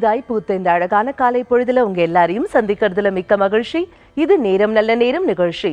புதிதாய் பூத்த இந்த அழகான காலை பொழுதுல உங்க எல்லாரையும் சந்திக்கிறதுல மிக்க மகிழ்ச்சி. இது நேரம் நல்ல நேரம் நிகழ்ச்சி.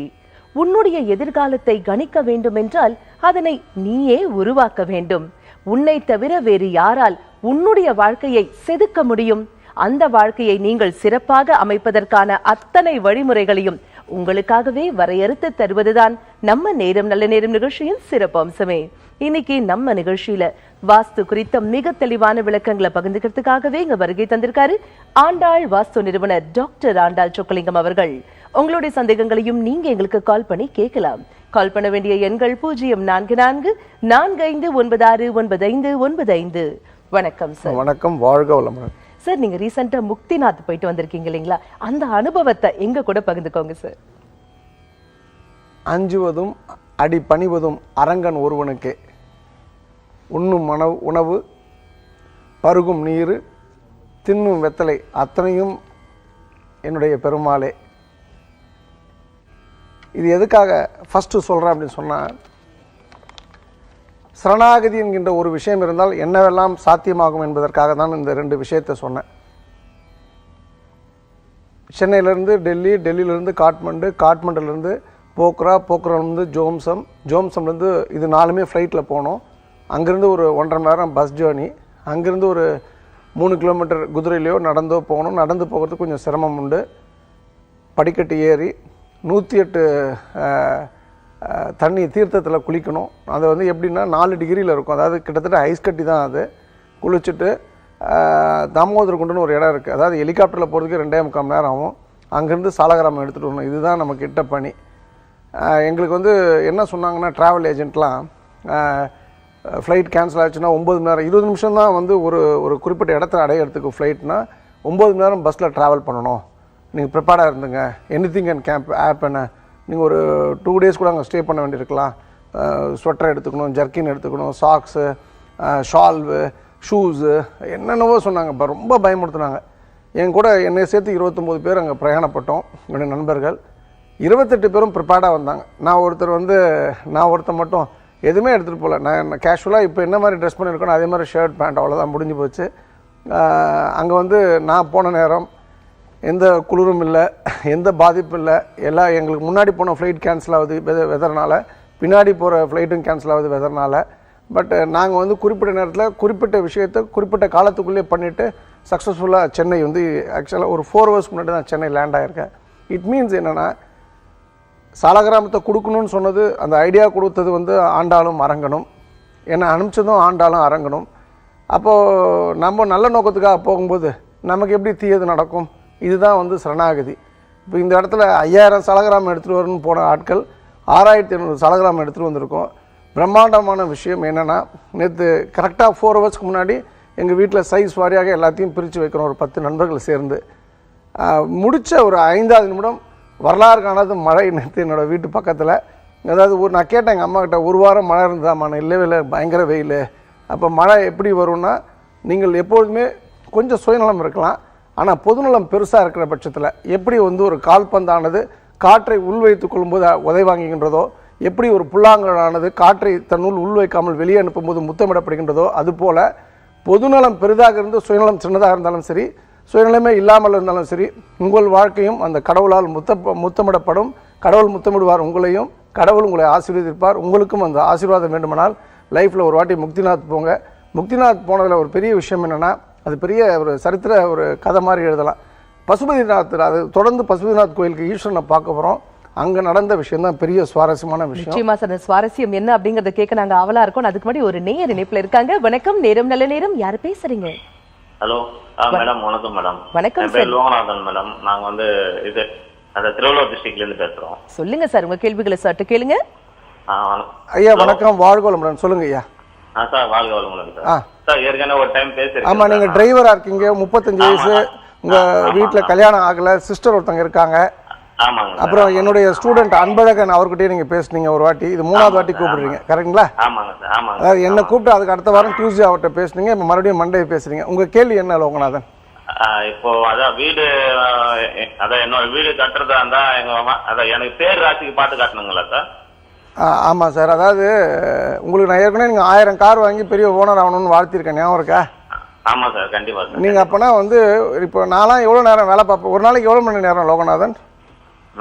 உன்னுடைய எதிர்காலத்தை கணிக்க வேண்டும் என்றால் அதனை நீயே உருவாக்க வேண்டும். உன்னை தவிர வேறு யாரால் உன்னுடைய வாழ்க்கையை செதுக்க முடியும்? அந்த வாழ்க்கையை நீங்கள் சிறப்பாக அமைப்பதற்கான அத்தனை வழிமுறைகளையும் உங்களுக்காகவே வரையறுத்து தருவதுதான் நம்ம நேரம் நல்ல நேரம் நிகழ்ச்சியின் சிறப்பு அம்சமே இன்னைக்கு நம்ம நிகழ்ச்சியில வாஸ்து குறித்த மிக தெளிவான விளக்கங்களை பகிர்ந்துக்கிறதுக்காகவே இங்க வருகை தந்திருக்காரு ஆண்டாள் வாஸ்து நிறுவனர் டாக்டர் ஆண்டாள் சொக்கலிங்கம் அவர்கள். உங்களுடைய சந்தேகங்களையும் நீங்க எங்களுக்கு கால் பண்ணி கேட்கலாம். கால் பண்ண வேண்டிய எண்கள் பூஜ்ஜியம் நான்கு நான்கு நான்கு ஐந்து ஒன்பது ஆறு ஒன்பது ஐந்து ஒன்பது ஐந்து. வணக்கம் சார் வணக்கம் வாழ்க வளமுடன். சார் நீங்க ரீசெண்டா முக்திநாத் போயிட்டு வந்திருக்கீங்க இல்லைங்களா? அந்த அனுபவத்தை எங்க கூட பகிர்ந்துக்கோங்க சார் அஞ்சுவதும் அடி பணிவதும் அரங்கன் ஒருவனுக்கே. உண்ணும் மனவு உணவு பருகும் நீர் தின்னும் வெத்தலை அத்தனையும் என்னுடைய பெருமாளே. இது எதுக்காக ஃபஸ்ட்டு சொல்கிறேன் அப்படின்னு சொன்னால் சரணாகதி என்கின்ற ஒரு விஷயம் இருந்தால் என்னவெல்லாம் சாத்தியமாகும் என்பதற்காக தான் இந்த ரெண்டு விஷயத்தை சொன்னேன். சென்னையிலேருந்து டெல்லி டெல்லியிலேருந்து காட்மண்டு காட்மண்டுலேருந்து போக்ரா போக்ராலேருந்து ஜோம்சம் ஜோம்சம்லேருந்து இது நாலுமே ஃப்ளைட்டில் போனோம். அங்கேருந்து ஒரு ஒன்றரை மணி நேரம் பஸ் ஜேர்னி அங்கேருந்து ஒரு மூணு கிலோமீட்டர் குதிரையிலையோ நடந்தோ போகணும். நடந்து போகிறதுக்கு கொஞ்சம் சிரமம் உண்டு. படிக்கட்டு ஏறி நூற்றி எட்டு தண்ணி தீர்த்தத்தில் குளிக்கணும். அது வந்து எப்படின்னா நாலு டிகிரியில் இருக்கும். அதாவது கிட்டத்தட்ட ஐஸ் கட்டி தான் அது. குளிச்சுட்டு தாமோதர் தாமோதர குண்டுன்னு ஒரு இடம் இருக்குது அதாவது ஹெலிகாப்டரில் போகிறதுக்கு ரெண்டே முக்கால் மணி நேரம் ஆகும். அங்கேருந்து சாலகிராமம் எடுத்துகிட்டு வரணும். இதுதான் நம்ம கிட்ட பணி. எங்களுக்கு வந்து என்ன சொன்னாங்கன்னா ட்ராவல் ஏஜென்ட்லாம் ஃப்ளைட் கேன்சல் ஆச்சுன்னா ஒம்பது மணி நேரம் இருபது நிமிஷம் தான் வந்து ஒரு ஒரு குறிப்பிட்ட இடத்துல அடையிறதுக்கு ஃப்ளைட்னா ஒம்பது மணி நேரம் பஸ்ஸில் ட்ராவல் பண்ணணும். நீங்கள் ப்ரிப்பேர்டாக இருந்துங்க. Anything and camp app என்ன? நீங்கள் ஒரு டூ டேஸ் கூட அங்கே ஸ்டே பண்ண வேண்டியிருக்கலாம். ஸ்வெட்டர் எடுத்துக்கணும் ஜர்க்கின் எடுத்துக்கணும் சாக்ஸு ஷால்வு ஷூஸு என்னென்னவோ சொன்னாங்க. இப்போ ரொம்ப பயமுறுத்துனாங்க. என் கூட என்னை சேர்த்து இருபத்தொம்போது பேர் அங்கே பிரயாணப்பட்டோம் என்னுடைய நண்பர்கள். இருபத்தெட்டு பேரும் ப்ரிப்பேர்டாக வந்தாங்க. நான் ஒருத்தர் வந்து நான் ஒருத்தர் மட்டும் எதுவுமே எடுத்துகிட்டு போகல. நான் கேஷுவலாக இப்போ என்ன மாதிரி ட்ரெஸ் பண்ணியிருக்கணும் அதே மாதிரி ஷர்ட் பேண்ட் அவ்வளோதான் முடிஞ்சு போச்சு. அங்கே வந்து நான் போன நேரம் எந்த குளிரும் இல்லை எந்த பாதிப்பும் இல்லை. எல்லாம் எங்களுக்கு முன்னாடி போன ஃப்ளைட் கேன்சல் ஆகுது வெத வெதர்னால். பின்னாடி போகிற ஃப்ளைட்டும் கேன்சல் ஆகுது வெதர்னால். பட் நாங்கள் வந்து குறிப்பிட்ட நேரத்தில் குறிப்பிட்ட விஷயத்தை குறிப்பிட்ட காலத்துக்குள்ளேயே பண்ணிவிட்டு சக்ஸஸ்ஃபுல்லாக சென்னை வந்து ஆக்சுவலாக ஒரு ஃபோர் ஹவர்ஸ்க்கு முன்னாடி தான் சென்னை லேண்ட் ஆகிருக்கேன் இட் மீன்ஸ் என்னென்னா சாலகிராமத்தை கொடுக்கணும்னு சொன்னது அந்த ஐடியா கொடுத்தது வந்து ஆண்டாளும் அரங்கணும் என்னை அனுப்பிச்சதும் ஆண்டாலும் அரங்கணும் அப்போது நம்ம நல்ல நோக்கத்துக்காக போகும்போது நமக்கு எப்படி தீயது நடக்கும்? இதுதான் வந்து சரணாகதி. இப்போ இந்த இடத்துல ஐயாயிரம் சலகிராமம் எடுத்துகிட்டு வரணும்னு போன ஆட்கள் ஆறாயிரத்தி ஐநூறு சலகிராமம் எடுத்துகிட்டு வந்திருக்கோம். பிரம்மாண்டமான விஷயம் என்னென்னா நேற்று கரெக்டாக ஃபோர் ஹவர்ஸ்க்கு முன்னாடி எங்கள் வீட்டில் சைஸ் வாரியாக எல்லாத்தையும் பிரித்து வைக்கிறோம் ஒரு பத்து நண்பர்கள் சேர்ந்து முடித்த ஒரு ஐந்தாவது நிமிடம் வரலாறு காணாத மழை நேற்று என்னோட வீட்டு பக்கத்தில். அதாவது ஒரு நான் கேட்டேன் எங்கள் அம்மாக்கிட்ட ஒரு வாரம் மழை இருந்ததாம்மா இல்லவே இல்லை பயங்கர வெயில். அப்போ மழை எப்படி வரும்னா நீங்கள் எப்பொழுதுமே கொஞ்சம் சுயநலம் இருக்கலாம். ஆனால் பொதுநலம் பெருசாக இருக்கிற பட்சத்தில் எப்படி வந்து ஒரு கால்பந்தானது காற்றை உள்வைத்துக் கொள்ளும்போது உதை வாங்குகின்றதோ எப்படி ஒரு புல்லாங்கலானது காற்றை தன்னுள் உள்வைக்காமல் வெளியே அனுப்பும்போது முத்தமிடப்படுகின்றதோ அதுபோல் பொதுநலம் பெரிதாக இருந்து சுயநலம் சின்னதாக இருந்தாலும் சரி சுயநிலைமை இல்லாமல் இருந்தாலும் சரி உங்கள் வாழ்க்கையும் அந்த கடவுளால் முத்த முத்தமிடப்படும். கடவுள் முத்தமிடுவார் உங்களையும் கடவுள் உங்களை ஆசீர்வதிப்பார். உங்களுக்கும் அந்த ஆசீர்வாதம் வேண்டுமானால் லைஃப்பில் ஒரு வாட்டி முக்திநாத் போங்க. முக்திநாத் போனதில் ஒரு பெரிய விஷயம் என்னென்னா அது பெரிய ஒரு சரித்திர ஒரு கதை மாதிரி எழுதலாம். பசுபதிநாத் அது தொடர்ந்து பசுபதிநாத் கோயிலுக்கு ஈஸ்வரனை பார்க்க போகிறோம் அங்கே நடந்த விஷயம் தான் பெரிய சுவாரஸ்யமான விஷயம். நிச்சயமா சார் சுவாரஸ்யம் என்ன அப்படிங்கறத கேட்க நாங்க ஆவலா இருக்கோம். அதுக்கு முன்னாடி ஒரு நேயர் இணைப்புல இருக்காங்க. வணக்கம் நேரம் நல்ல நேரம். யார் பேசுறீங்க? ஹலோ. ஆ மேடம் வணக்கம் மேடம். வணக்கம் பேர் லோகநாதன் மேடம். நாங்க வந்து இது அந்த திருவள்ளூர் டிஸ்ட்ரிக்ட்ல இருந்து பேசுறோம். சொல்லுங்க சார். உங்க கேள்விகளை சட்டு கேளுங்க. ஐயா வணக்கம். வாழ்கோளமுடன் சொல்லுங்க ஐயா. ஆ சார் வாழ்க வளமுடன். சார். சார் ஏற்கனவே ஒரு டைம் பேசிருக்கேன் ஆமாம் நீங்கள் டிரைவராக இருக்கீங்க. முப்பத்தஞ்சு வயசு. உங்கள் வீட்டில் கல்யாணம் ஆகலை. சிஸ்டர் ஒருத்தங்க இருக்காங்க. சார். அப்புறம் என்னுடைய ஸ்டூடெண்ட் அன்பழகன் அவர்கிட்டயே நீங்கள் பேசுனீங்க ஒரு வாட்டி. இது மூணாவது வாட்டி கூப்பிடுறீங்க கரெக்டுங்களா ஆமாங்க சார் ஆமாங்க அதாவது என்னை கூப்பிட்டு அதுக்கு அடுத்த வாரம் டியூஸ்டே அவர்கிட்ட பேசுனீங்க இப்போ மறுபடியும் மண்டே பேசுறீங்க. உங்கள் கேள்வி என்ன லோகநாதன் இப்போ அதான் வீடு அதான் என்னோட வீடு கட்டுறதா இருந்தா எங்க அதான் எனக்கு பேர் ராசிக்கு பார்த்து காட்டணுங்களா சார்? ஆமாம் சார். அதாவது உங்களுக்கு நான் ஏற்கனவே நீங்கள் ஆயிரம் கார் வாங்கி பெரிய ஓனர் ஆகணும்னு வாழ்த்திருக்கேன் ஞாபகம் இருக்கா? ஆமா சார் கண்டிப்பா சார் நீங்கள் அப்போனா வந்து இப்போ நான்லாம் எவ்வளோ நேரம் வேலை பார்ப்பேன் ஒரு நாளைக்கு எவ்வளோ மணி நேரம் லோகநாதன்?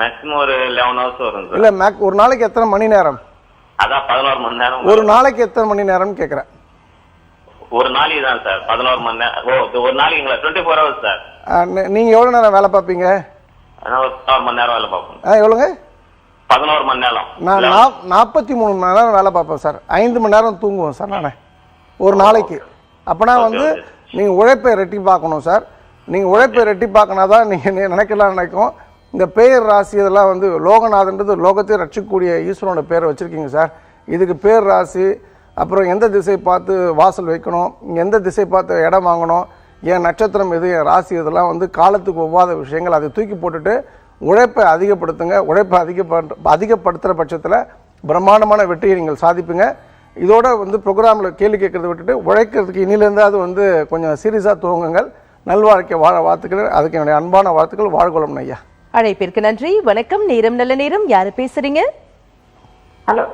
மேக்ஸிமம் ஒரு லெவன் ஹவர்ஸ் வரும் சார் இல்லை மேக் ஒரு நாளைக்கு எத்தனை மணி நேரம்? அதான் பதினோரு மணி நேரம் ஒரு நாளைக்கு எத்தனை மணி நேரம்னு கேட்குறேன் ஒரு நாளைக்கு தான் சார் பதினோரு மணி நேரம். ஓ ஒரு நாளைக்கு டுவெண்ட்டி ஃபோர் ஹவர்ஸ் சார் நீங்கள் எவ்வளோ நேரம் வேலை பார்ப்பீங்க? ஒரு பதினோரு மணி நேரம் வேலை பார்ப்போம் ஆ எவ்வளோங்க பதினோரு மணி நேரம். நான் நாற்பத்தி மூணு மணி நேரம் வேலை பார்ப்பேன் சார் ஐந்து மணி நேரம் தூங்குவேன் சார் நான். ஒரு நாளைக்கு. அப்போனா வந்து நீங்கள் உழைப்பை ரெட்டி பார்க்கணும் சார் நீங்கள் உழைப்பை ரெட்டி பார்க்கனா தான் நீங்கள் நினைக்கலாம் நினைக்கும். இந்த பேர் ராசி இதெல்லாம் வந்து லோகநாதன்றது லோகத்தை ரட்சிக்கக்கூடிய ஈஸ்வரனோட பேரை வச்சுருக்கீங்க சார். இதுக்கு பேர் ராசி அப்புறம் எந்த திசை பார்த்து வாசல் வைக்கணும் எந்த திசை பார்த்து இடம் வாங்கணும் என் நட்சத்திரம் எது என் ராசி இதெல்லாம் வந்து காலத்துக்கு ஒவ்வாத விஷயங்கள். அதை தூக்கி போட்டுட்டு உழைப்பை அதிகப்படுத்துங்க. உழைப்பை அதிகப்படு அதிகப்படுத்துகிற பட்சத்தில் பிரம்மாண்டமான வெற்றியை நீங்கள் சாதிப்புங்க. இதோட வந்து ப்ரோக்ராமில் கேள்வி கேட்குறத விட்டுட்டு உழைக்கிறதுக்கு இனிலேருந்தாவது வந்து கொஞ்சம் சீரியஸாக துவங்குங்கள். நல்வாழ்க்கை வாழ வாழ்த்துக்கள். அதுக்கு என்னுடைய அன்பான வாழ்த்துக்கள். வாழ்கொள்ளும் ஐயா. அழைப்பிற்கு நன்றி. வணக்கம். நேரம் நல்ல நேரம். யாரு பேசுறீங்க? ஹலோ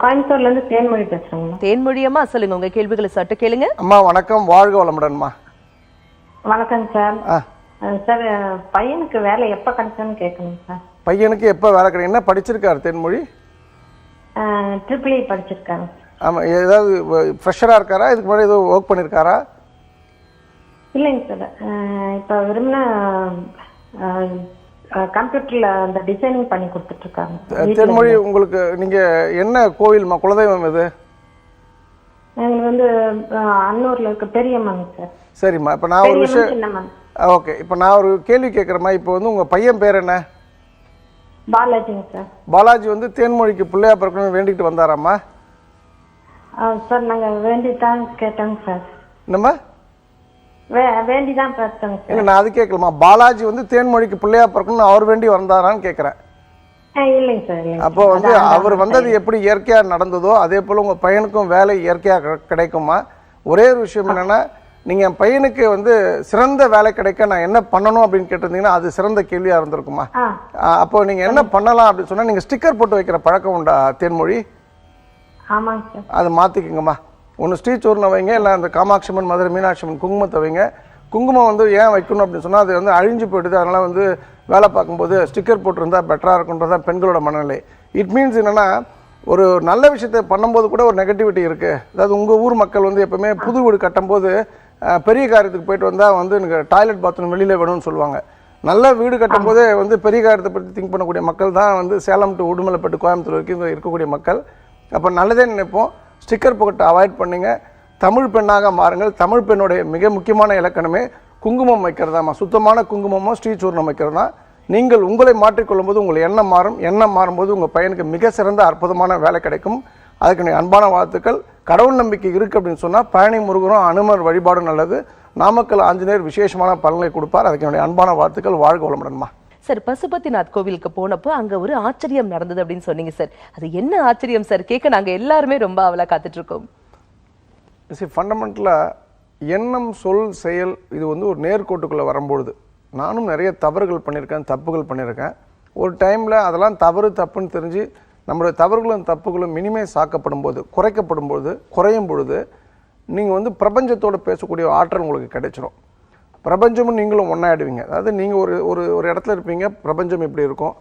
கோயம்புத்தூர்ல இருந்து தேன்மொழி பேசுறேங்கம்மா. தேன்மொழியம்மா சொல்லுங்க. உங்க கேள்விகளை சட்டு கேளுங்க. அம்மா வணக்கம். வாழ்க வளமுடன்மா. வணக்கம் சார். சார் பையனுக்கு வேலை எப்போ கிடைச்சோன்னு கேட்கணும் சார். பையனுக்கு எப்போ வேலை கிடைக்கும்? என்ன படிச்சிருக்காரு தென்மொழி? ட்ரிபிள் இ படிச்சிருக்காங்க ஆமாம் ஏதாவது ஃப்ரெஷராக இருக்காரா? இதுக்கு முன்னாடி ஏதோ ஒர்க் பண்ணியிருக்காரா இல்லைங்க சார். இப்போ விரும்பின கம்ப்யூட்டரில் அந்த டிசைனிங் பண்ணி கொடுத்துட்ருக்காங்க. தென்மொழி உங்களுக்கு நீங்கள் என்ன கோவில்மா குலதெய்வம் இது? எங்களுக்கு வந்து அன்னூர்ல இருக்க பெரியம்மன் சார். சரிம்மா இப்போ நான் ஒரு விஷயம் ஓகே. இப்போ நான் ஒரு கேள்வி கேட்குறேம்மா இப்போ வந்து உங்கள் பையன் பேர் என்ன? பாலாஜிங்க சார். பாலாஜி வந்து தேன்மொழிக்கு பிள்ளையா பிறக்கணும்னு வேண்டிக்கிட்டு வந்தாராம்மா? சார் நாங்கள் வேண்டி தான் கேட்டோங்க சார். என்னம்மா? நான் அது கேட்கலம்மா பாலாஜி வந்து தேன்மொழிக்கு பிள்ளையா பிறக்கணும்னு அவர் வேண்டி வந்தாரான்னு கேட்குறேன் அப்போ வந்து அவர் வந்தது எப்படி இயற்கையாக நடந்ததோ அதே போல் உங்கள் பையனுக்கும் வேலை இயற்கையாக கிடைக்குமா? ஒரே ஒரு விஷயம் என்னென்னா நீங்கள் என் பையனுக்கு வந்து சிறந்த வேலை கிடைக்க நான் என்ன பண்ணணும் அப்படின்னு கேட்டிருந்தீங்கன்னா அது சிறந்த கேள்வியாக இருந்திருக்குமா? அப்போ நீங்கள் என்ன பண்ணலாம் அப்படின்னு சொன்னால் நீங்கள் ஸ்டிக்கர் போட்டு வைக்கிற பழக்கம் உண்டா தேன்மொழி அதை மாற்றிக்கங்கம்மா ஒன்று ஸ்ரீசூர்ணம் வைங்க இல்லை அந்த காமாட்சி அம்மன் மதுரை மீனாட்சி அம்மன் குங்குமத்தை வைங்க. குங்குமம் வந்து ஏன் வைக்கணும் அப்படின்னு சொன்னால் அது வந்து அழிஞ்சு போயிடுது. அதனால் வந்து வேலை பார்க்கும்போது ஸ்டிக்கர் போட்டிருந்தா பெட்டராக இருக்குன்றதான் பெண்களோட மனநிலை. இட் மீன்ஸ் என்னென்னா ஒரு நல்ல விஷயத்தை பண்ணும்போது கூட ஒரு நெகட்டிவிட்டி இருக்குது அதாவது உங்கள் ஊர் மக்கள் வந்து எப்போவுமே புது வீடு கட்டும்போது பெரிய காரியத்துக்கு போயிட்டு வந்தால் வந்து எனக்கு டாய்லெட் பாத்ரூம் வெளியில் வேணும்னு சொல்லுவாங்க. நல்ல வீடு கட்டும்போதே வந்து பெரிய காரியத்தை பற்றி திங்க் பண்ணக்கூடிய மக்கள் தான் வந்து சேலம் டு உடுமலைப்பட்டு கோயம்புத்தூர் வரைக்கும் இருக்கக்கூடிய மக்கள். அப்போ நல்லதே நினைப்போம். ஸ்டிக்கர் புகட்டை அவாய்ட் பண்ணுங்கள் தமிழ் பெண்ணாக மாறுங்கள். தமிழ் பெண்ணுடைய மிக முக்கியமான இலக்கணமே குங்குமம் வைக்கிறதாம்மா சுத்தமான குங்குமமோ ஸ்ரீசூர்ணம் வைக்கிறதா நீங்கள் உங்களை மாற்றிக்கொள்ளும்போது உங்கள் எண்ணம் மாறும். எண்ணம் மாறும்போது உங்கள் பையனுக்கு மிக சிறந்த அற்புதமான வேலை கிடைக்கும். அதுக்கு அன்பான வாழ்த்துக்கள். கடவுள் நம்பிக்கை இருக்குது அப்படின்னு சொன்னால் பழனி முருகரும் அனுமர் வழிபாடும் நல்லது. நாமக்கல் ஆஞ்சநேயர் விசேஷமான பலனை கொடுப்பார். அதுக்கு என்னுடைய அன்பான வாழ்த்துக்கள். வாழ்க வளமுடன்மா சார் பசுபத்திநாத் கோவிலுக்கு போனப்போ அங்க ஒரு ஆச்சரியம் நடந்தது அப்படின்னு சொன்னீங்க சார். அது என்ன ஆச்சரியம் சார்? கேட்க நாங்க எல்லாருமே ரொம்ப அவலா காத்துட்டு இருக்கோம் சரி ஃபண்டமெண்டலாக எண்ணம் சொல் செயல் இது வந்து ஒரு நேர்கோட்டுக்குள்ளே வரும்பொழுது நானும் நிறைய தவறுகள் பண்ணியிருக்கேன் தப்புகள் பண்ணியிருக்கேன். ஒரு டைமில் அதெல்லாம் தவறு தப்புன்னு தெரிஞ்சு நம்மளுடைய தவறுகளும் தப்புகளும் மினிமைஸ் ஆக்கப்படும் போது குறைக்கப்படும் பொழுது குறையும் பொழுது நீங்கள் வந்து பிரபஞ்சத்தோடு பேசக்கூடிய ஆற்றல் உங்களுக்கு கிடைச்சிரும். பிரபஞ்சமும் நீங்களும் ஒன்றாயிடுவீங்க அதாவது நீங்கள் ஒரு ஒரு ஒரு இடத்துல இருப்பீங்க பிரபஞ்சம் இப்படி இருக்கும்.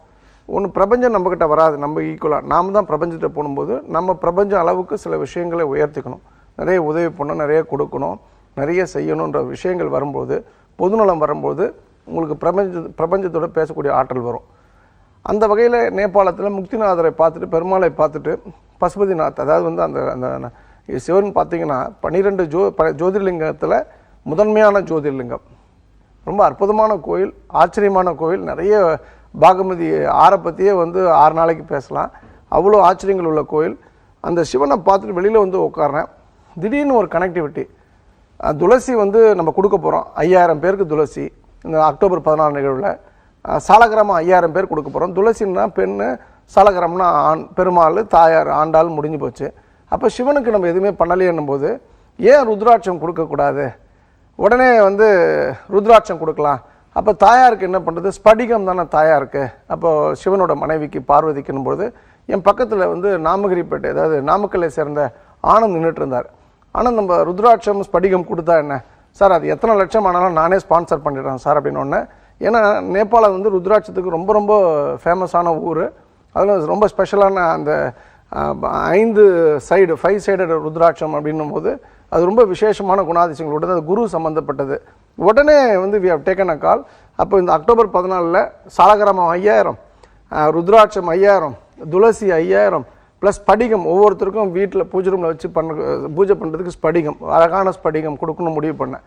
ஒன்று பிரபஞ்சம் நம்மக்கிட்ட வராது நம்ம ஈக்குவலாக நாம் தான் பிரபஞ்சத்தை போடும்போது நம்ம பிரபஞ்சம் அளவுக்கு சில விஷயங்களை உயர்த்திக்கணும். நிறைய உதவி பண்ணணும் நிறைய கொடுக்கணும் நிறைய செய்யணுன்ற விஷயங்கள் வரும்போது பொதுநலம் வரும்போது உங்களுக்கு பிரபஞ்ச பிரபஞ்சத்தோட பேசக்கூடிய ஆற்றல் வரும். அந்த வகையில் நேபாளத்தில் முக்திநாதரை பார்த்துட்டு பெருமாளை பார்த்துட்டு பசுபதிநாத் அதாவது வந்து அந்த அந்த சிவன் பார்த்தீங்கன்னா பன்னிரெண்டு ஜோ ப ஜோதிர்லிங்கத்தில் முதன்மையான ஜோதிர்லிங்கம். ரொம்ப அற்புதமான கோயில் ஆச்சரியமான கோயில். நிறைய பாகமதி ஆறை பற்றியே வந்து ஆறு நாளைக்கு பேசலாம். அவ்வளோ ஆச்சரியங்கள் உள்ள கோயில். அந்த சிவனை பார்த்துட்டு வெளியில் வந்து உட்காறேன் திடீர்னு ஒரு கனெக்டிவிட்டி துளசி வந்து நம்ம கொடுக்க போகிறோம் ஐயாயிரம் பேருக்கு துளசி. இந்த அக்டோபர் பதினாலு நிகழ்வில். சாலகிராமம் ஐயாயிரம் பேர் கொடுக்க போகிறோம் துளசின்னா பெண்ணு சாலக்கிராமம்னா ஆண் பெருமாள் தாயார் ஆண்டாள் முடிஞ்சு போச்சு. அப்போ சிவனுக்கு நம்ம எதுவுமே பண்ணலையேன்னும் போது ஏன் ருத்ராட்சம் கொடுக்கக்கூடாது? உடனே வந்து ருத்ராட்சம் கொடுக்கலாம். அப்போ தாயாருக்கு என்ன பண்ணுறது ஸ்படிகம் தானே தாயாருக்கு. அப்போ சிவனோட மனைவிக்கு பார்வதிக்குன்னும் பொழுது என் பக்கத்தில் வந்து நாமகிரிப்பேட்டை அதாவது நாமக்கல்லை சேர்ந்த ஆனந்த் நின்றுட்டு இருந்தார். ஆனால் நம்ம ருத்ராட்சம் ஸ்படிகம் கொடுத்தா என்ன? சார் அது எத்தனை லட்சம் ஆனாலும் நானே ஸ்பான்சர் பண்ணிடுறேன் சார் அப்படின்னு ஒன்று ஏன்னா நேபாளம் வந்து ருத்ராட்சத்துக்கு ரொம்ப ரொம்ப ஃபேமஸான ஊர். அதில் ரொம்ப ஸ்பெஷலான அந்த ஐந்து சைடு ஃபைவ் சைடட் ருத்ராட்சம் அப்படின்னும் போது அது ரொம்ப விசேஷமான குணாதிசயங்களோட அது குரு சம்மந்தப்பட்டது உடனே வந்து we have taken a call அப்போ இந்த அக்டோபர் பதினாலில் சாலகிராமம் ஐயாயிரம் ருத்ராட்சம் ஐயாயிரம் துளசி ஐயாயிரம் ப்ளஸ் ஸ்படிகம். ஒவ்வொருத்தருக்கும் வீட்டில் பூஜை ரூமில் வச்சு பண்ண பூஜை பண்ணுறதுக்கு ஸ்படிகம். அழகான ஸ்படிகம் கொடுக்கணும் முடிவு பண்ணேன்.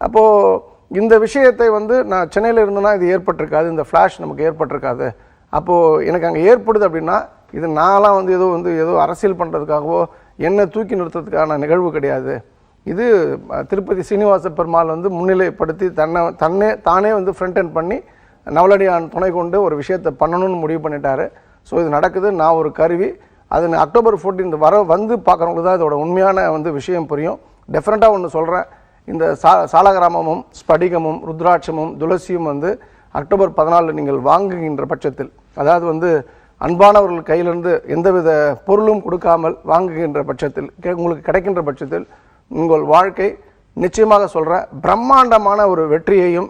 அப்போது இந்த விஷயத்தை வந்து நான் சென்னையில் இருந்தேன்னா இது ஏற்பட்டிருக்காது. இந்த ஃப்ளாஷ் நமக்கு ஏற்பட்டிருக்காது. அப்போது எனக்கு அங்கே ஏற்படுது அப்படின்னா இது நான்லாம் வந்து ஏதோ வந்து ஏதோ அரசியல் பண்ணுறதுக்காகவோ என்னை தூக்கி நிறுத்துறதுக்கான நிகழ்வு கிடையாது. இது திருப்பதி சீனிவாச பெருமாள் வந்து முன்னிலைப்படுத்தி தன்னை தன்னே தானே வந்து ஃப்ரண்ட் அண்ட் பண்ணி நவலடியான் துணை கொண்டு ஒரு விஷயத்தை பண்ணணும்னு முடிவு பண்ணிட்டாரு. ஸோ இது நடக்குது. நான் ஒரு கருவி. அது நான் அக்டோபர் 14 வர வந்து பார்க்குறவங்களுக்கு தான் இதோட உண்மையான வந்து விஷயம் புரியும். டெஃபரெண்ட்டாக ஒன்று சொல்கிறேன் இந்த சா சாலகிராமமும் ஸ்படிகமும் ருத்ராட்சமும் துளசியும் வந்து அக்டோபர் பதினாலில் நீங்கள் வாங்குகின்ற பட்சத்தில் அதாவது வந்து அன்பானவர்கள் கையிலிருந்து எந்தவித பொருளும் கொடுக்காமல் வாங்குகின்ற பட்சத்தில் உங்களுக்கு கிடைக்கின்ற பட்சத்தில் உங்கள் வாழ்க்கை நிச்சயமாக சொல்கிறேன் பிரம்மாண்டமான ஒரு வெற்றியையும்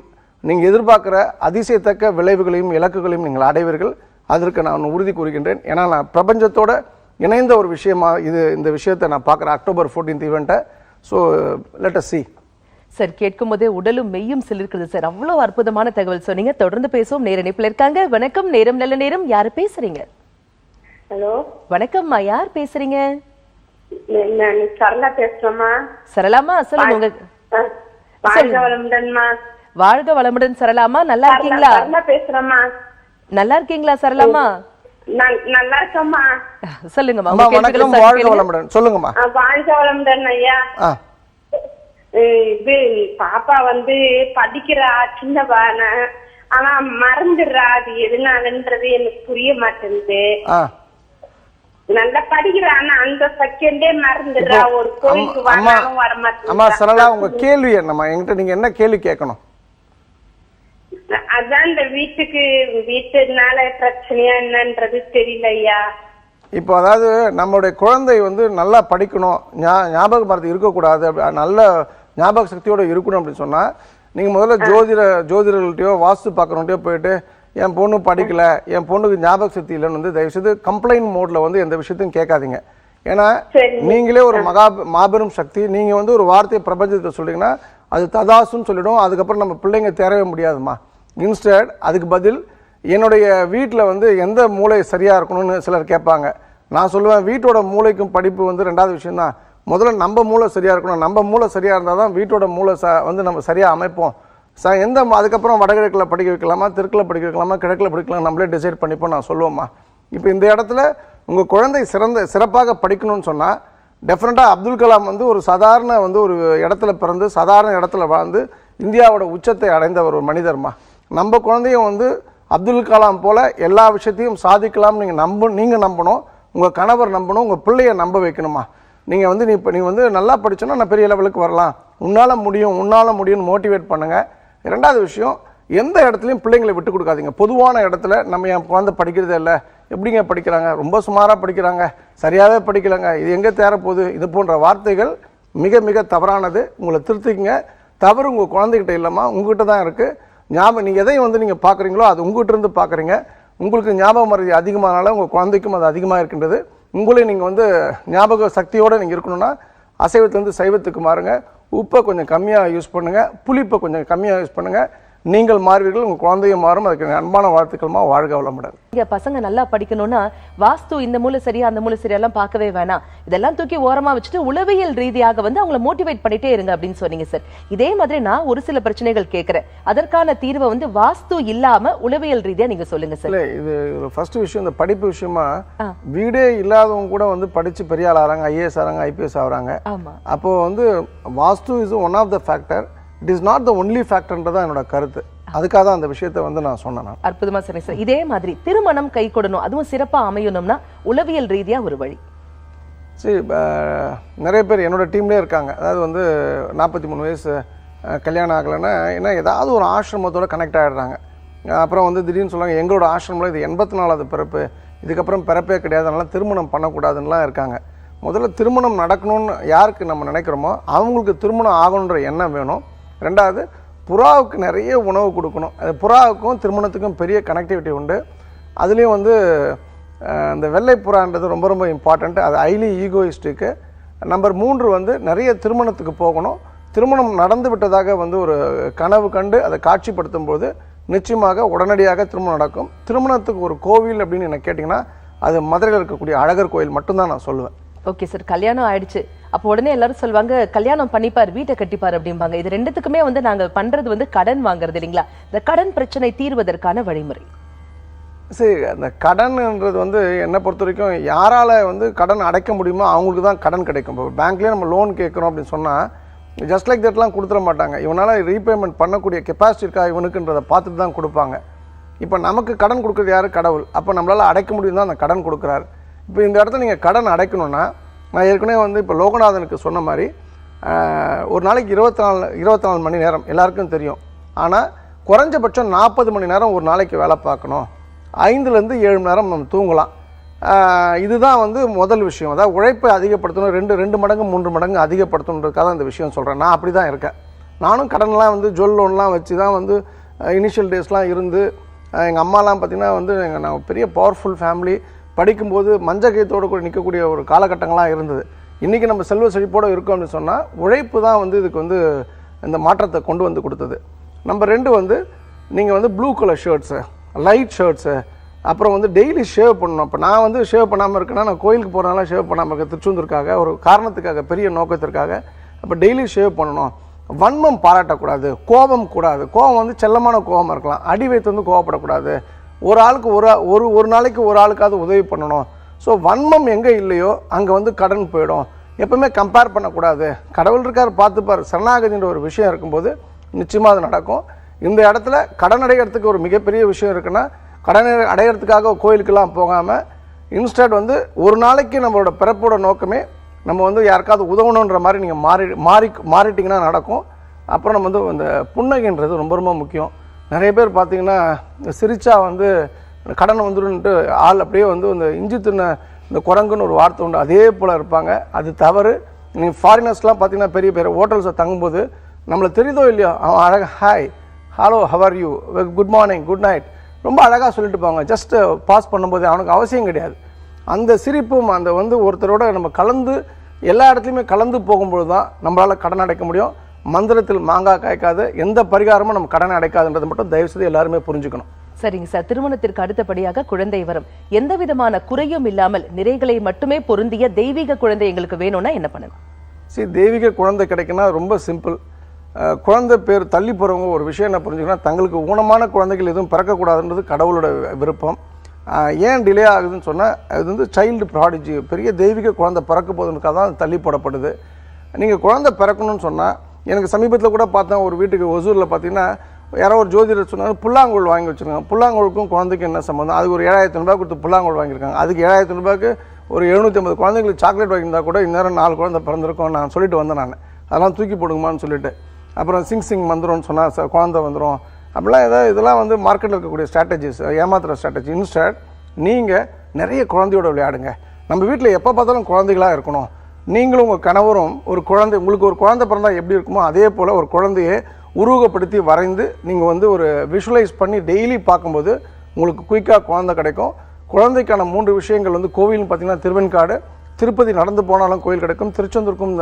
நீங்கள் எதிர்பார்க்குற அதிசயத்தக்க விளைவுகளையும் இலக்குகளையும் நீங்கள் அடைவீர்கள். அதற்கு நான் உறுதி கூறுகின்றேன். ஏன்னா நான் பிரபஞ்சத்தோட இணைந்த ஒரு விஷயமாக இது இந்த விஷயத்தை நான் பார்க்குறேன். அக்டோபர் 14th ஈவெண்ட்டை so let us see sir கேட்கும் போதே உடலும் மெய்யும் சிலிர்க்குது சார். அவ்வளவு அற்புதமான தகவல் சொன்னீங்க. தொடர்ந்து பேசுவோம். நேர இணைப்புல இருக்காங்க. வணக்கம். நேரம் நல்ல நேரம். யாரு பேசுறீங்க? ஹலோ? வணக்கம்மா. யார் பேசுறீங்க? நான் சரளா பேசுறேம்மா. சரளாமா சொல்லுங்க உங்க வாழ்க வளமுடன் சரளாமா நல்லா இருக்கீங்களா? சரளா பேசுறேம்மா. நல்லா இருக்கீங்களா சரளாமா நான் நல்லா இருக்கேம்மா. சொல்லுங்கம்மா. வணக்கம். வாழ்க. வளமுடன். சொல்லுங்கம்மா. வாழ்க வளமுடன் ஐயா. இது பாப்பா வந்து படிக்கிறா சின்னவா நான். ஆனா மறந்துடுறா அது எதனாலன்றது எனக்கு புரிய மாட்டேங்குது. நல்லா படிக்கிறா ஆனா அந்த செகண்டே மறந்துடுறா. ஒரு கோயிலுக்கு அம்மா வராலும் வர அம்மா மாட்டேங்குறா சரளா உங்க கேள்வி என்னம்மா? என்கிட்ட நீங்க என்ன கேள்வி கேட்கணும்? அதான் இந்த வீட்டுக்கு வீட்டுனால பிரச்சனையா என்னன்றது தெரியல ஐயா. இப்போ அதாவது நம்மளுடைய குழந்தை வந்து நல்லா படிக்கணும் ஞாபக மரத்து இருக்கக்கூடாது நல்ல ஞாபக சக்தியோட இருக்கணும் அப்படின்னு சொன்னா நீங்க முதல்ல ஜோதிட ஜோதிடர்கள்ட்டயோ வாஸ்து பார்க்கறவங்கள்ட்டயோ போயிட்டு என் பொண்ணு படிக்கல என் பொண்ணுக்கு ஞாபக சக்தி இல்லைன்னு வந்து தயவுசெய்து கம்ப்ளைண்ட் மோட்ல வந்து எந்த விஷயத்தையும் கேட்காதீங்க. ஏன்னா. நீங்களே ஒரு மகா மாபெரும் சக்தி நீங்க வந்து ஒரு வார்த்தையை பிரபஞ்சத்தை சொல்றீங்கன்னா அது ததாசுன்னு சொல்லிடும் அதுக்கப்புறம் நம்ம பிள்ளைங்க தேரவே முடியாதுமா இன்ஸ்டட் அதுக்கு பதில் என்னுடைய வீட்டில் வந்து எந்த மூளை சரியாக இருக்கணும்னு சிலர் கேட்பாங்க. நான் சொல்லுவேன் வீட்டோட மூளைக்கும் படிப்பு வந்து ரெண்டாவது விஷயம்தான். முதல்ல நம்ம மூளை சரியாக இருக்கணும். நம்ம மூளை சரியாக இருந்தால் தான் வீட்டோட மூளை ச வந்து நம்ம சரியாக அமைப்போம். ச எந்த அதுக்கப்புறம் வடகிழக்கில் படிக்க வைக்கலாமா தெற்கில் படிக்க வைக்கலாமா கிழக்கில் படிக்கலாம் நம்மளே டிசைட் பண்ணிப்போம் நான் சொல்லுவோமா இப்போ இந்த இடத்துல உங்கள் குழந்தை சிறந்த சிறப்பாக படிக்கணும்னு சொன்னால் டெஃபினட்டாக அப்துல் கலாம் வந்து ஒரு சாதாரண வந்து ஒரு இடத்துல பிறந்து சாதாரண இடத்துல வாழ்ந்து இந்தியாவோட உச்சத்தை அடைந்த ஒரு மனிதர்மா. நம்ம குழந்தையும் வந்து அப்துல் கலாம் போல் எல்லா விஷயத்தையும் சாதிக்கலாம்னு நீங்கள் நம்ப நீங்கள் நம்பணும். உங்கள் கணவர் நம்பணும். உங்கள் பிள்ளைய நம்ப வைக்கணுமா. நீங்கள் வந்து நீ இப்போ நீ வந்து நல்லா படிச்சோன்னா நான் பெரிய லெவலுக்கு வரலாம். உன்னால் முடியும் உன்னால் முடியும்னு மோட்டிவேட் பண்ணுங்கள் ரெண்டாவது விஷயம் எந்த இடத்துலையும் பிள்ளைங்களை விட்டு கொடுக்காதீங்க. பொதுவான இடத்துல நம்ம என் குழந்தை படிக்கிறதே இல்லை. எப்படிங்க படிக்கிறாங்க? ரொம்ப சுமாராக படிக்கிறாங்க. சரியாகவே படிக்கலைங்க. இது எங்கே தேரப்போகுது இது போன்ற வார்த்தைகள் மிக மிக தவறானது. உங்களை திருத்திக்கங்க. தவறு உங்கள் குழந்தைகிட்ட இல்லைம்மா உங்ககிட்ட தான் இருக்குது ஞாபகம் நீங்கள் எதையும் வந்து நீங்கள் பார்க்குறீங்களோ அது உங்ககிட்ட இருந்து பார்க்குறீங்க. உங்களுக்கு ஞாபகம் மறதி அதிகமானால உங்கள் குழந்தைக்கும் அது அதிகமாக இருக்கின்றது. உங்களை நீங்கள் வந்து ஞாபக சக்தியோடு நீங்கள் இருக்கணும்னா அசைவத்துலேருந்து சைவத்துக்கு மாறுங்க. உப்பை கொஞ்சம் கம்மியாக யூஸ் பண்ணுங்கள் புளிப்பை கொஞ்சம் கம்மியாக யூஸ் பண்ணுங்கள் நீங்கள் மாறுவீர்கள் உங்கள் குழந்தையும் மாறும். அதுக்கு அன்பான வாழ்த்துக்கள்மா வாழ்க வளமுடன். இங்க பசங்க நல்லா படிக்கணும்னா வாஸ்து இந்த மூலை சரியா அந்த மூலை சரியாலாம் பார்க்கவே வேணாம். இதெல்லாம் தூக்கி ஓரமா வச்சுட்டு உளவியல் ரீதியாக வந்து அவங்கள மோட்டிவேட் பண்ணிட்டே இருங்க அப்படின்னு சொன்னீங்க சார் இதே மாதிரி நான் ஒரு சில பிரச்சனைகள் கேட்கிறேன். அதற்கான தீர்வை வந்து வாஸ்து இல்லாம உளவியல் ரீதியா நீங்க சொல்லுங்க சார் இல்லை இது ஃபர்ஸ்ட் விஷயம். இந்த படிப்பு விஷயமா. வீடே இல்லாதவங்க கூட வந்து படித்து பெரிய ஆள் ஆகிறாங்க ஐஏஎஸ் ஆகிறாங்க ஐபிஎஸ் ஆகுறாங்க. அப்போ வந்து vastu is one of the factor it is not the only ஃபேக்டர்ன்றது தான் என்னோட கருத்து. அதுக்காக தான் அந்த விஷயத்தை வந்து நான் சொன்னேன் அற்புதமா சொன்னீங்க சார். இதே மாதிரி திருமணம் கை கொடுணும் அதுவும் சிறப்பா அமையணும்னா உளவியல் ரீதியா ஒரு வழி. சரி நிறைய பேர் என்னோட டீம்லேயே இருக்காங்க. அதாவது வந்து நாற்பத்தி மூணு வயசு கல்யாணம் ஆகலைன்னா ஏன்னா ஏதாவது ஒரு ஆசிரமத்தோட கனெக்ட் ஆகிடுறாங்க அப்புறம் வந்து திடீர்னு சொல்லுவாங்க எங்களோட ஆசிரமில் இது எண்பத்தி நாலாவது பிறப்பு இதுக்கப்புறம் பிறப்பே கிடையாது அதனால திருமணம் பண்ணக்கூடாதுன்னுலாம் இருக்காங்க. முதல்ல திருமணம் நடக்கணும்னு யாருக்கு நம்ம நினைக்கிறோமோ அவங்களுக்கு திருமணம் ஆகணுன்ற எண்ணம் வேணும். ரெண்டாவது புறாவுக்கு நிறைய உணவு கொடுக்கணும். அது புறாவுக்கும் திருமணத்துக்கும் பெரிய கனெக்டிவிட்டி உண்டு. அதுலேயும் வந்து இந்த வெள்ளை புறான்றது ரொம்ப ரொம்ப இம்பார்ட்டண்ட் அது ஹைலி ஈகோயிஸ்டுக்கு நம்பர் மூன்று வந்து நிறைய திருமணத்துக்கு போகணும். திருமணம் நடந்து விட்டதாக வந்து ஒரு கனவு கண்டு அதை காட்சிப்படுத்தும் போது நிச்சயமாக உடனடியாக திருமணம் நடக்கும். திருமணத்துக்கு ஒரு கோவில் அப்படின்னு என்ன கேட்டிங்கன்னா அது மதுரையில் இருக்கக்கூடிய அழகர் கோயில் மட்டும்தான் நான் சொல்லுவேன். ஓகே சார் கல்யாணம் ஆயிடுச்சு. அப்போ உடனே எல்லாரும் சொல்லுவாங்க கல்யாணம் பண்ணிப்பார் வீட்டை கட்டிப்பார் அப்படிம்பாங்க. இது ரெண்டுத்துக்குமே வந்து நாங்க பண்றது வந்து கடன் வாங்குறது இல்லைங்களா? இந்த கடன் பிரச்சனை தீர்வதற்கான வழிமுறை. சரி அந்த கடன்ன்றது வந்து என்னை பொறுத்த வரைக்கும் யாரால் வந்து கடன் அடைக்க முடியுமோ அவங்களுக்கு தான் கடன் கிடைக்கும். இப்போ பேங்க்லேயே நம்ம லோன் கேட்குறோம் அப்படின்னு சொன்னால் ஜஸ்ட் லைக் தட்லாம் கொடுத்துட மாட்டாங்க. இவனால் ரீபேமெண்ட் பண்ணக்கூடிய கெப்பாசிட்டி இருக்கா இவனுக்குன்றதை பார்த்துட்டு தான் கொடுப்பாங்க. இப்போ நமக்கு கடன் கொடுக்குறது யார்? கடவுள். அப்போ நம்மளால் அடைக்க முடியும் தான் அந்த கடன் கொடுக்குறாரு. இப்போ இந்த இடத்துல நீங்கள் கடன் அடைக்கணும்னா நான் ஏற்கனவே வந்து இப்போ லோகநாதனுக்கு சொன்ன மாதிரி ஒரு நாளைக்கு இருபத்தி நாலு இருபத்தி நாலு மணி நேரம் எல்லாருக்கும் தெரியும். ஆனால் குறைஞ்சபட்சம் நாற்பது மணி நேரம் ஒரு நாளைக்கு வேலை பார்க்கணும். ஐந்துலேருந்து ஏழு மணி நேரம் நம்ம தூங்கலாம். இதுதான் வந்து முதல் விஷயம். அதாவது உழைப்பை அதிகப்படுத்தணும். ரெண்டு ரெண்டு மடங்கு மூன்று மடங்கு அதிகப்படுத்தணுன்றதுக்காக இந்த விஷயம் சொல்கிறேன் நான் அப்படி தான் இருக்கேன். நானும் கடன்லாம் வந்து ஜுவல் லோன்லாம் வச்சு தான் வந்து இனிஷியல் டேஸ்லாம் இருந்து எங்கள் அம்மாலாம் பார்த்திங்கன்னா வந்து எங்கள் நான் பெரிய பவர்ஃபுல் ஃபேமிலி படிக்கும்போது மஞ்ச கூட நிற்கக்கூடிய ஒரு காலகட்டங்களாக இருந்தது. இன்றைக்கி நம்ம செல்வ செழிப்போடு இருக்கோம் அப்படின்னு சொன்னால் உழைப்பு தான் வந்து இதுக்கு வந்து இந்த மாற்றத்தை கொண்டு வந்து கொடுத்தது. நம்பர் ரெண்டு வந்து நீங்கள் வந்து blue colour shirts light shirts அப்புறம் வந்து டெய்லி ஷேவ் பண்ணணும். இப்போ நான் வந்து ஷேவ் பண்ணாமல் இருக்கேன்னா நான் கோயிலுக்கு போகிறனால ஷேவ் பண்ணாமல் இருக்கேன். திருச்செந்தூருக்காக ஒரு காரணத்துக்காக பெரிய நோக்கத்திற்காக. அப்போ டெய்லி ஷேவ் பண்ணணும். வன்மம் பாராட்டக்கூடாது கோபம் கூடாது. கோபம் வந்து செல்லமான கோபமாக இருக்கலாம். அடி வைத்து வந்து கோவப்படக்கூடாது ஒரு ஆளுக்கு ஒரு ஆ- ஒரு ஒரு நாளைக்கு ஒரு ஆளுக்காவது உதவி பண்ணணும். ஸோ வன்மம் எங்கே இல்லையோ அங்கே வந்து கடன் போயிடும். எப்பவுமே கம்பேர் பண்ணக்கூடாது. கடவுள் இருக்கார் பார்த்துப்பார். சரணாகதின்ற ஒரு விஷயம் இருக்கும்போது நிச்சயமாக அது நடக்கும். இந்த இடத்துல கடன் அடைகிறதுக்கு ஒரு மிகப்பெரிய விஷயம் இருக்குன்னா கடன் அடைகிறதுக்காக கோயிலுக்கெல்லாம் போகாமல் இன்ஸ்டட் வந்து ஒரு நாளைக்கு நம்மளோட பிறப்போட நோக்கமே நம்ம வந்து யாருக்காவது உதவணுன்ற மாதிரி நீங்கள் மாறி மாறி மாறிட்டிங்கன்னா நடக்கும். அப்புறம் நம்ம வந்து இந்த புன்னகைன்றது ரொம்ப ரொம்ப முக்கியம். நிறைய பேர் பார்த்தீங்கன்னா சிரிச்சா வந்து கடன் வந்துருன்ட்டு ஆள் அப்படியே வந்து இந்த இஞ்சி தின்ன இந்த குரங்குன்னு ஒரு வார்த்தை உண்டு. அதே போல் இருப்பாங்க. அது தவறு. நீங்கள் ஃபாரினர்ஸ்லாம் பார்த்தீங்கன்னா பெரிய பெரிய ஹோட்டல்ஸை தங்கும்போது நம்மளை தெரியுதோ இல்லையோ? அவன் அழகாக hi hello how are you good morning good night ரொம்ப அழகாக சொல்லிட்டு போவாங்க. ஜஸ்ட்டு பாஸ் பண்ணும்போது அவனுக்கு அவசியம் கிடையாது. அந்த சிரிப்பும் அந்த வந்து ஒருத்தரோட நம்ம கலந்து எல்லா இடத்துலையுமே கலந்து போகும்பொழுது தான் நம்மளால் கடன் அடைக்க முடியும். மந்திரத்தில் மாங்காய் காய்க்காது எந்த பரிகாரமும் நம்ம கடன் அடைக்காதுன்றது மட்டும் தயவுசெய்து எல்லாருமே புரிஞ்சுக்கணும். சரிங்க சார். திருமணத்திற்கு அடுத்தபடியாக குழந்தை வரும். எந்த விதமான குறையும் இல்லாமல் நிறைகளை மட்டுமே பொருந்திய தெய்வீக குழந்தை எங்களுக்கு வேணும்னா என்ன பண்ணணும்? சரி தெய்வீக குழந்தை கிடைக்குன்னா ரொம்ப சிம்பிள் குழந்தை பேர் தள்ளி போகிறவங்க ஒரு விஷயம் என்ன புரிஞ்சுக்கணும் தங்களுக்கு ஊனமான குழந்தைகள் எதுவும் பிறக்கக்கூடாதுன்றது கடவுளோட விருப்பம். ஏன் டிலே ஆகுதுன்னு சொன்னால் அது வந்து சைல்டு ப்ராடிஜி பெரிய தெய்வீக குழந்தை பிறக்க போதுனுக்காக தான் தள்ளி போடப்படுது. நீங்கள் குழந்தை பிறக்கணும்னு சொன்னால் எனக்கு சமீபத்தில் கூட பார்த்தேன் ஒரு வீட்டுக்கு ஒசூரில் பார்த்தீங்கன்னா யாரோ ஒரு ஜோதிடர் சொன்னாங்க புல்லாங்குழல் வாங்கி வச்சுருக்காங்க. புல்லாங்குழலுக்கும் குழந்தைக்கு என்ன சம்மந்தம் அதுக்கு ஒரு ஏழாயிரத்தி ரூபாய் கொடுத்து புல்லாங்குழல் வாங்கியிருக்காங்க. அதுக்கு ஏழாயிரத்தி ரூபாய்க்கு ஒரு எழுநூற்றி ஐம்பது குழந்தைங்களுக்கு சாக்லேட் வாங்கியிருந்தா கூட இந்நேரம் நாலு குழந்தை பிறந்திருக்கும் நான் சொல்லிட்டு வந்தேன் நான். அதெல்லாம் தூக்கி போடுங்கம்மான்னு சொல்லிட்டு. அப்புறம் சிங் சிங் வந்துரும்னு சொன்னால் ச- குழந்தை வந்துடும் அப்படிலாம் ஏதாவது இதெல்லாம் வந்து மார்க்கெட்டில் இருக்கக்கூடிய ஸ்ட்ராட்டஜிஸ் ஏமாத்துகிற ஸ்ட்ராட்டஜி இன்ஸ்டாட் நீங்கள் நிறைய குழந்தையோட விளையாடுங்க. நம்ம வீட்டில் எப்போ பார்த்தாலும் குழந்தைகளாக இருக்கணும். நீங்களும் உங்கள் கணவரும் ஒரு குழந்தை உங்களுக்கு ஒரு குழந்தை பிறந்தால் எப்படி இருக்குமோ அதே போல் ஒரு குழந்தையை உருவகப்படுத்தி வரைந்து நீங்கள் வந்து ஒரு விஷுவலைஸ் பண்ணி டெய்லி பார்க்கும்போது உங்களுக்கு குயிக்காக குழந்தை கிடைக்கும். குழந்தைக்கான மூன்று விஷயங்கள் வந்து கோவில்னு பார்த்தீங்கன்னா திருவெண்காடு திருப்பதி நடந்து போனாலும் கோயில் கிடைக்கும் திருச்செந்தூருக்கும்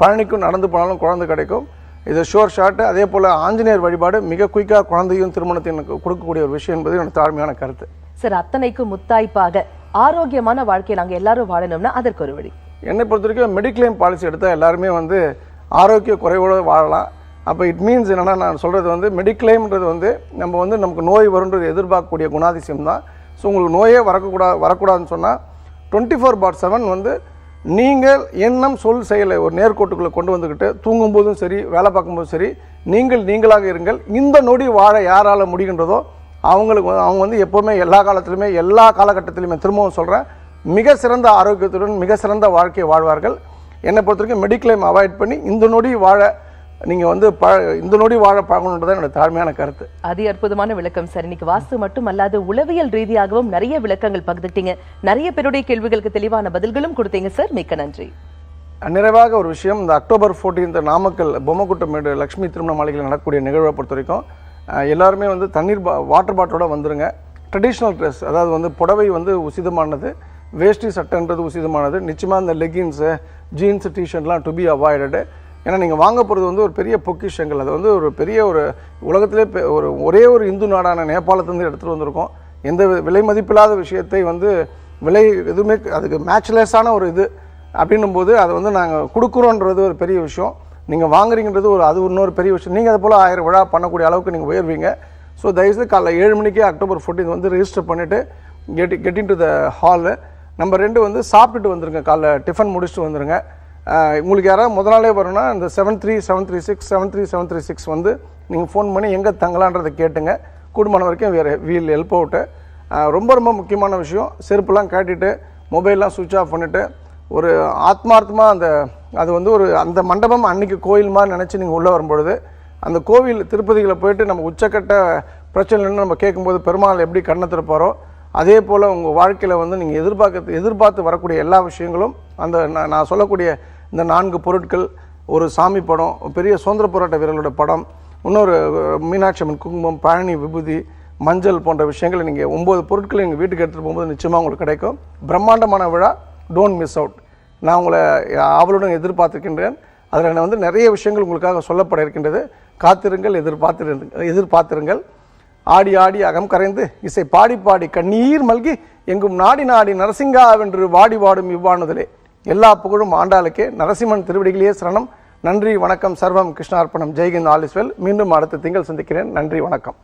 பழனிக்கும் நடந்து போனாலும் குழந்தை கிடைக்கும். இது ஷோர் ஷார்ட்டு அதே போல் ஆஞ்சநேயர் வழிபாடு மிக குயிக்காக குழந்தையும் திருமணத்தையும் எனக்கு கொடுக்கக்கூடிய ஒரு விஷயம் என்பது என்னோட தாழ்மையான கருத்து. சார் அத்தனைக்கும் முத்தாய்ப்பாக ஆரோக்கியமான வாழ்க்கையை நாங்கள் எல்லாரும் வாழணும்னா அதற்கு ஒரு வழி. என்னை பொறுத்த வரைக்கும் மெடிக்ளைம் பாலிசி எடுத்தால் எல்லாருமே வந்து ஆரோக்கிய குறைவோடு வாழலாம். அப்போ இட் மீன்ஸ் என்னென்னா நான் சொல்கிறது வந்து மெடிக்ளைம்ன்றது வந்து நம்ம வந்து நமக்கு நோய் வரும்ன்றது எதிர்பார்க்கக்கூடிய குணாதிசயம் தான். ஸோ உங்களுக்கு நோயே வரக்கூடாது வரக்கூடாதுன்னு சொன்னால் டுவெண்ட்டி ஃபோர் பார் செவன் வந்து நீங்கள் எண்ணம் சொல் செயலை ஒரு நேர்கோட்டுக்குள்ளே கொண்டு வந்துக்கிட்டு தூங்கும்போதும் சரி வேலை பார்க்கும்போதும் சரி நீங்கள் நீங்களாக இருங்கள். இந்த நொடி வாழ யாரால் முடிகின்றதோ அவங்களுக்கு வந்து அவங்க வந்து எப்போவுமே எல்லா காலத்துலையுமே எல்லா காலகட்டத்திலையுமே திரும்பவும் சொல்கிறேன் மிக சிறந்த ஆரோக்கியத்துடன் மிக சிறந்த வாழ்க்கையை வாழ்வார்கள். என்னை பொறுத்த வரைக்கும் மெடிக்ளைம் அவாய்ட் பண்ணி இந்த நொடி வாழ நீங்கள் வந்து ப இந்த நொடி வாழ பார்க்கணுன்றது என்னோட தாழ்மையான கருத்து. அதி அற்புதமான விளக்கம் சார். இன்னைக்கு வாஸ்து மட்டும் அல்லாது உளவியல் ரீதியாகவும் நிறைய விளக்கங்கள் பகிர்ந்துட்டீங்க. நிறைய பேருடைய கேள்விகளுக்கு தெளிவான பதில்களும் கொடுத்தீங்க சார். மிக்க நன்றி. நிறைவாக ஒரு விஷயம் இந்த அக்டோபர் 14th நாமக்கல் பொம்மக்குட்டமேடு லக்ஷ்மி திருமண மாளிகையில் நடக்கக்கூடிய நிகழ்வை பொறுத்த வரைக்கும் எல்லாருமே வந்து தண்ணீர் பா வாட்டர் பாட்டிலோட வந்துருங்க. ட்ரெடிஷ்னல் ட்ரெஸ் அதாவது வந்து புடவை வந்து உசிதமானது. வேஷ்டி சட்டைன்றது உசிதமானது. நிச்சயமாக இந்த லெகின்ஸு ஜீன்ஸு டிஷர்ட்லாம் டு பி அவாய்டடு ஏன்னா நீங்கள் வாங்க போகிறது வந்து ஒரு பெரிய பொக்கிஷங்கள் அது வந்து ஒரு பெரிய ஒரு உலகத்திலே ஒரு ஒரே ஒரு இந்து நாடான நேபாளத்துலேருந்து எடுத்துகிட்டு வந்திருக்கோம். எந்த விலை மதிப்பில்லாத விஷயத்தை வந்து விலை எதுவுமே அதுக்கு மேட்ச்லெஸ்ஸான ஒரு இது அப்படின்னும் போது அதை வந்து நாங்கள் கொடுக்குறோன்றது ஒரு பெரிய விஷயம். நீங்கள் வாங்குறீங்கன்றது ஒரு அது இன்னொரு பெரிய விஷயம். நீங்கள் அதை போல் ஆயிரம் விழா பண்ணக்கூடிய அளவுக்கு நீங்கள் உயர்வீங்க. ஸோ தயவுசெய்து காலைல ஏழு மணிக்கே அக்டோபர் 14 வந்து ரெஜிஸ்டர் பண்ணிவிட்டு get getting to the hall number ரெண்டு வந்து சாப்பிட்டுட்டு வந்துருங்க. காலைல டிஃபன் முடிச்சுட்டு வந்துருங்க. உங்களுக்கு யாராவது முதல் நாளே வரணும்னா இந்த seven three seven three six seven three seven three six வந்து நீங்கள் ஃபோன் பண்ணி எங்கே தங்கலான்றதை கேட்டுங்க. கூடுமான வரைக்கும் வேறு வீல் ஹெல்ப் அவுட்டு ரொம்ப ரொம்ப முக்கியமான விஷயம். செருப்புலாம் காட்டிட்டு மொபைல்லாம் சுவிட்ச் ஆஃப் பண்ணிவிட்டு ஒரு ஆத்மார்த்தமாக அந்த அது வந்து ஒரு அந்த மண்டபம் அன்னைக்கு கோயில் மாதிரி நினச்சி நீங்கள் உள்ளே வரும்பொழுது அந்த கோவில் திருப்பதியில் போயிட்டு நம்ம உச்சக்கட்ட பிரச்சனைன்னு நம்ம கேட்கும்போது பெருமாள் எப்படி கண்ணை திறப்பாரோ அதே போல் உங்கள் வாழ்க்கையில் வந்து நீங்கள் எதிர்பார்க்க எதிர்பார்த்து வரக்கூடிய எல்லா விஷயங்களும் அந்த நான் நான் சொல்லக்கூடிய இந்த நான்கு பொருட்கள் ஒரு சாமி படம் ஒரு பெரிய சுதந்திர போராட்ட வீரர்களோட படம் இன்னொரு மீனாட்சி அம்மன் குங்குமம் பழனி விபூதி மஞ்சள் போன்ற விஷயங்களை நீங்கள் ஒம்பது பொருட்களை எங்கள் வீட்டுக்கு எடுத்துகிட்டு போகும்போது நிச்சயமாக உங்களுக்கு கிடைக்கும். பிரம்மாண்டமான விழா டோன்ட் மிஸ் அவுட் நான் உங்களை ஆவலுடன் எதிர்பார்த்துருக்கின்றேன். அதில் வந்து நிறைய விஷயங்கள் உங்களுக்காக சொல்லப்பட இருக்கின்றது. காத்திருங்கள் எதிர்பார்த்திரு எதிர்பார்த்திருங்கள். ஆடி ஆடி அகம் கரைந்து இசை பாடி பாடி கண்ணீர் மல்கி எங்கும் நாடி நாடி நரசிங்கா வென்று வாடி வாடும் இவ்வாணுதலே எல்லா புகழும் ஆண்டாளுக்கே. நரசிம்மன் திருவடிகளே சரணம். நன்றி வணக்கம் சர்வம் கிருஷ்ணார்ப்பணம். ஜெய்கின் ஆலிஸ்வெல் மீண்டும் அடுத்த திங்கள் சந்திக்கிறேன். நன்றி வணக்கம்.